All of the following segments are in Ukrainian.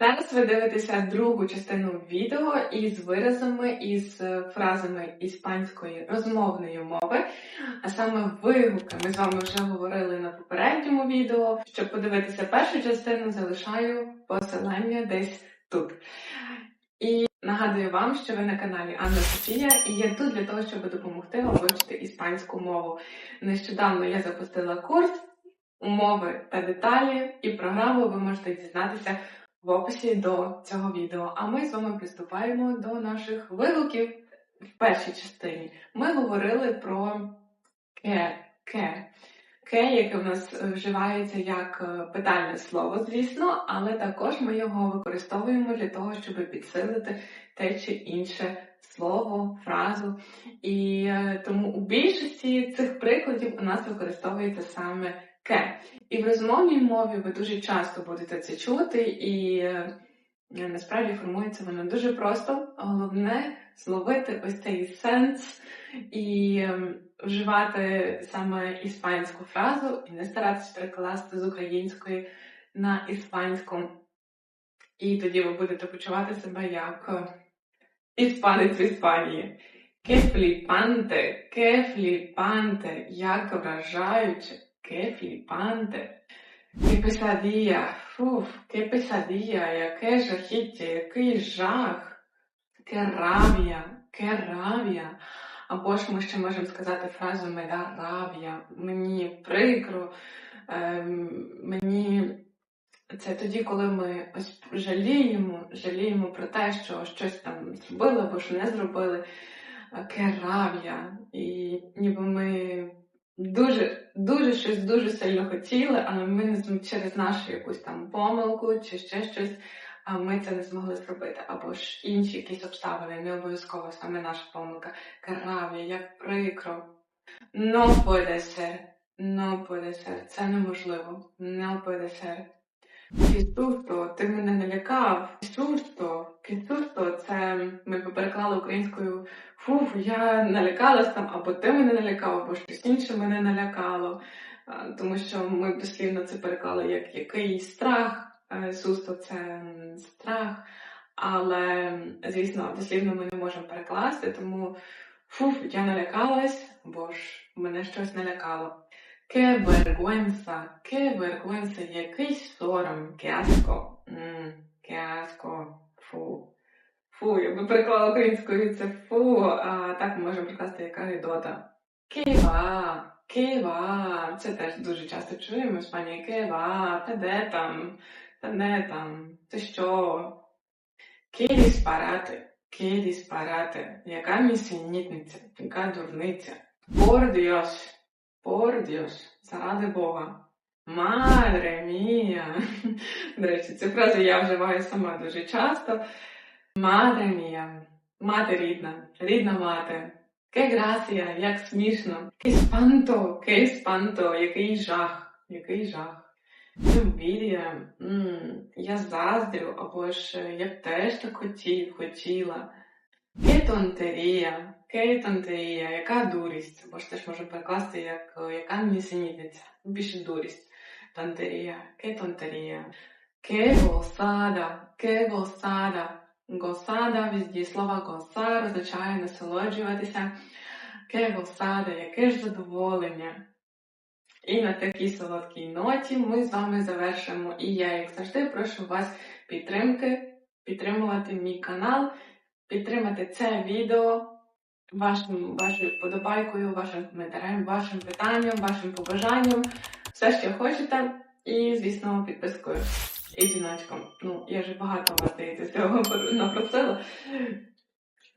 Зараз ви дивитеся другу частину відео із виразами, із е, фразами іспанської розмовної мови, а саме вигуки. Ми з вами вже говорили на попередньому відео. Щоб подивитися першу частину, залишаю посилання десь тут. І нагадую вам, що ви на каналі Анна Софія, і я тут для того, щоб допомогти вам вивчити іспанську мову. Нещодавно я запустила курс умови та деталі, і програму ви можете дізнатися в описі до цього відео. А ми з вами приступаємо до наших вигуків в першій частині. Ми говорили про ке, ке. Ке, яке в нас вживається як е, питальне слово, звісно, але також ми його використовуємо для того, щоб підсилити те чи інше слово, фразу. І е, тому у більшості цих прикладів у нас використовується саме ке. І в розмовній мові ви дуже часто будете це чути, і е, насправді формується воно дуже просто. Головне зловити ось цей сенс і е, вживати саме іспанську фразу, і не старатися перекласти з української на іспанську. І тоді ви будете почувати себе як е, іспанець в Іспанії. Ке фліпанте, ке фліпанте, як вражаюче, ке фліпанте. Ке песадія, фуф, ке песадія, яке жахіття, який жах, ке равія, ке равія. Або ж ми ще можемо сказати фразу меда равія, мені прикро, ем, мені це тоді, коли ми ось жаліємо, жаліємо про те, що щось там зробили або що не зробили, керав'я, і ніби ми дуже, дуже щось дуже сильно хотіли, але ми через нашу якусь там помилку чи ще щось, а ми це не змогли зробити. Або ж інші якісь обставини, не обов'язково саме наша помилка. Караві, як прикро. No puede ser, no. Це неможливо. No puede. Кісурто, ти мене налякав. Кісурто, кісурто, це ми переклали українською фуф, я налякалась там, або ти мене налякав, або щось інше мене налякало. Тому що ми дослівно це переклали як якийсь страх. Сусто це страх. Але, звісно, дослівно ми не можемо перекласти, тому фуф, я налякалась, бо ж мене щось налякало. Ке vergüenza, ке vergüenza, який сором, ке аско, м, ке аско, фу. Фу, я би переклала українською це фу, а так можемо прикласти яка гидота. Кева, кева, це теж дуже часто чуємо в Іспанії. Кева, та де там, та не там, ти що? Ке диспарати, яка місенітниця, яка дурниця. Dios, por Dios, заради Бога. Мадре мія. До речі, цю фразу я вживаю сама дуже часто. Мадре мія, мати рідна, рідна мати. Ке грасія, як смішно. Ке спанто, ке спанто, який жах, який жах. Envidia, я заздрю, або ж е, я б теж так хотів, хотіла. Ке тонтерія, ке тонтерія, яка дурість, або ж теж можна перекласти як е, яка нісенітниця, більше дурість. Тонтерія, ке тонтерія. Ке госада, ке госада. Госада від дієслова госар означає насолоджуватися. Ке госада, яке ж задоволення. І на такій солодкій ноті ми з вами завершимо. І я, як завжди, прошу вас підтримки, підтримувати мій канал, підтримати це відео вашим, вашою вподобайкою, вашим коментарем, вашим питанням, вашим побажанням, все, що хочете. І, звісно, підпискою і дзвіночком. Ну, я вже багато вас здається цього напросила.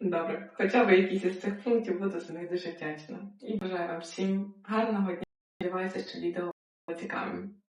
Добре, хоча б якісь із цих пунктів буду за них дуже вдячна. І бажаю вам всім гарного дня. Сподіваюся, що відео було цікавим.